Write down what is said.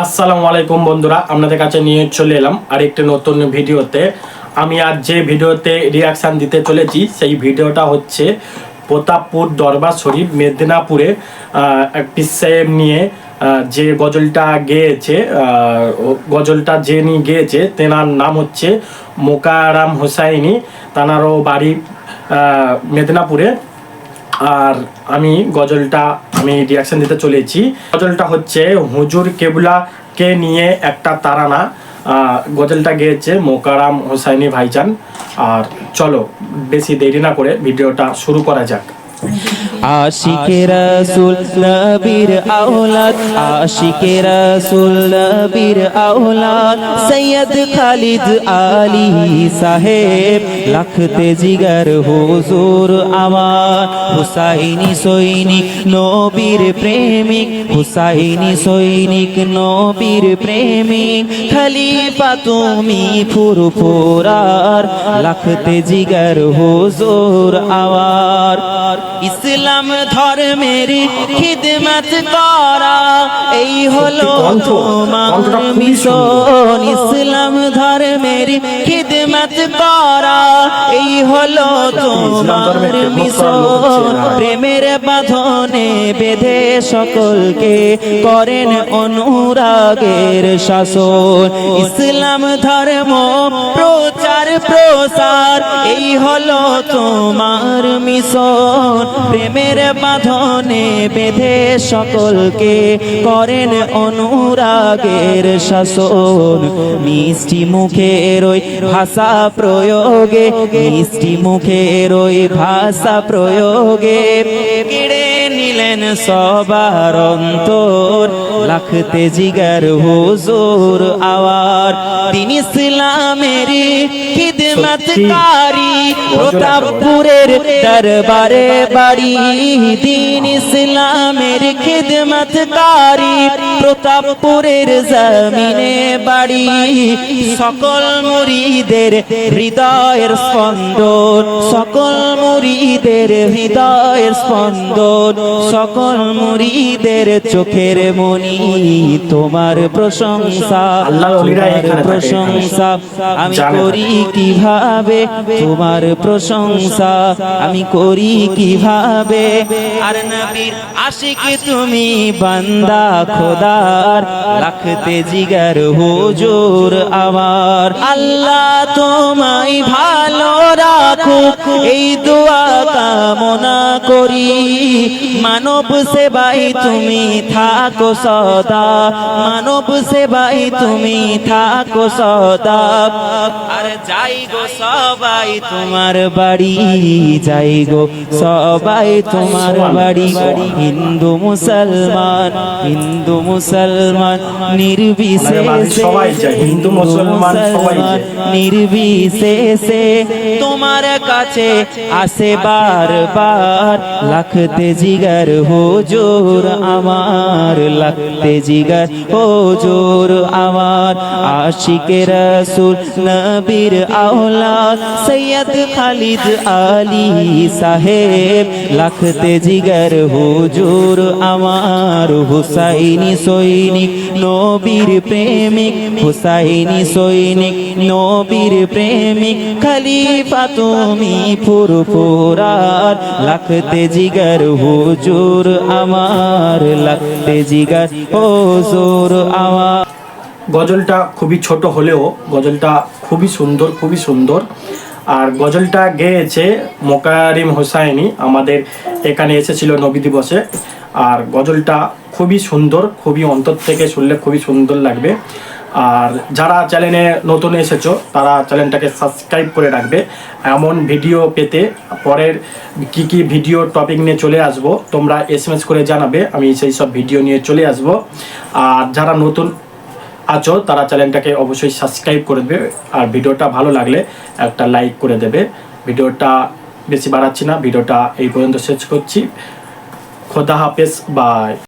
আসসালামু আলাইকুম বন্ধুরা, আপনাদের কাছে নিয়ে চলে এলাম আরেকটি নতুন ভিডিওতে। আমি আজ যে ভিডিওতে রিয়াকশান দিতে চলেছি, সেই ভিডিওটা হচ্ছে প্রতাপপুর দরবার শরীফ মেদিনীপুরে একটি সেম নিয়ে যে গজলটা গেয়েছে গজলটা যে নিয়ে গেয়েছে, তেনার নাম হচ্ছে মোকারাম হোসাইনি। তানারও বাড়ি মেদিনীপুরে। আর আমি গজলটা, আমি রিয়াকশন দিতে চলেছি। গজলটা হচ্ছে হুজুর কেবলাকে নিয়ে একটা তারানা। গজলটা গেয়েছে মোকারাম হোসাইনি ভাইজান। আর চলো, বেশি দেরি না করে ভিডিওটা শুরু করা যাক। আশিকে রাসূল নবীর আওলাদ, আশিকে রাসূল নবীর আওলাদ, সৈয়দ খালিদ আলী সাহেব লখতে জিগর হুজুর আমার। হুসাইনি সৈনিক নবীর প্রেমিক। হুসাইনি সৈনিক নবীর প্রেমিক। খলিফা তুমি ফুরফুরার। লখতে জিগর হুজুর আওয়ার ইসলাম ধর্মের খিদমত করা এই হলো তোমার মিশন। ইসলাম ধর্মের খিদমত করা এই হলো তোমার খিদমত মিশন প্রেমের বাঁধনে বেঁধে সকলকে করেন অনুরাগের শাসন। ইসলাম ধর্ম, প্রচার, প্রসার, এই হলো তোমার মিশন প্রেমের বাঁধনে বেঁধে সকলকে করেন অনুরাগের শাসন। মিষ্টি মুখের ওই ভাষা প্রয়োগে মিষ্টি মুখের ওই ভাষা প্রয়োগে। নিলেন সবার অন্তর, লাখতে জিগার হুজুর আওয়ার। তিনি ইসলামের খিদমতকারী প্রতাপপুরের দরবারে বাড়ি। দিন ইসলামের খিদমতকারী প্রতাপপুরের জমিনে বাড়ি। সকল মুরিদের হৃদয়ের স্পন্দন, সকল মুরিদের হৃদয়ের স্পন্দন সকল মুরিদের চোখের মনি তোমার প্রশংসা প্রশংসা আমি করি কীভাবে তোমার প্রশংসা আমি করি কীভাবে? আর নবীর আশিক তুমি বান্দা খোদার লাখতে জিগার হুজুর আমার। আল্লাহ তোমায় ভালো রাখুক এই দোয়া কামনা করি। মানব সেবাই তুমি থাকো সদা। মানব সেবাই তুমি থাকো সদা। আর যাই গো সবাই তোমার বাড়ি যাই গো। সবাই তোমার বাড়ি হিন্দু মুসলমান হিন্দু মুসলমান নির্বিশেষে হিন্দু মুসলমান নির্বিশেষে তোমার কাছে আসে। বারবার লাখতে জিগার হুজুর আমার লাখতে জিগার হুজুর আমার আশিকে রাসূল নবীর আওলাদ সৈয়দ খালিদ আলী সাহেব লাখতে জিগার হুজুর আমার হুসাইনি সৈনিক নবীর প্রেমিক হুসাইনি সৈনিক নবীর প্রেমিক খলিফা তুমি ফুরফুরার লাখতে জিগার হুজুর আমার লাখতে জিগার হুজুর আমার। গজলটা খুবই ছোট হলেও গজলটা খুবই সুন্দর খুবই সুন্দর। আর গজলটা গেয়েছে মোকারিম হোসাইনি, আমাদের এখানে এসেছিল নবী দিবসে। আর গজলটা খুবই সুন্দর, খুবই অন্তর থেকে শুনলে খুবই সুন্দর লাগবে। আর যারা চ্যানেলে নতুন এসেছ, তারা চ্যানেলটাকে সাবস্ক্রাইব করে রাখবে। এমন ভিডিও পেতে পরের কি কি ভিডিও টপিক নিয়ে চলে আসব, তোমরা এসএমএস করে জানাবে, আমি সেই সব ভিডিও নিয়ে চলে আসব। আর যারা নতুন আছো, তারা চ্যানেলটাকে অবশ্যই সাবস্ক্রাইব করে দেবে। আর ভিডিওটা ভালো লাগলে একটা লাইক করে দেবে। ভিডিওটা বেশি বাড়াচ্ছি না ভিডিওটা এই পর্যন্ত শেষ করছি। খোদা হাফেজ বাই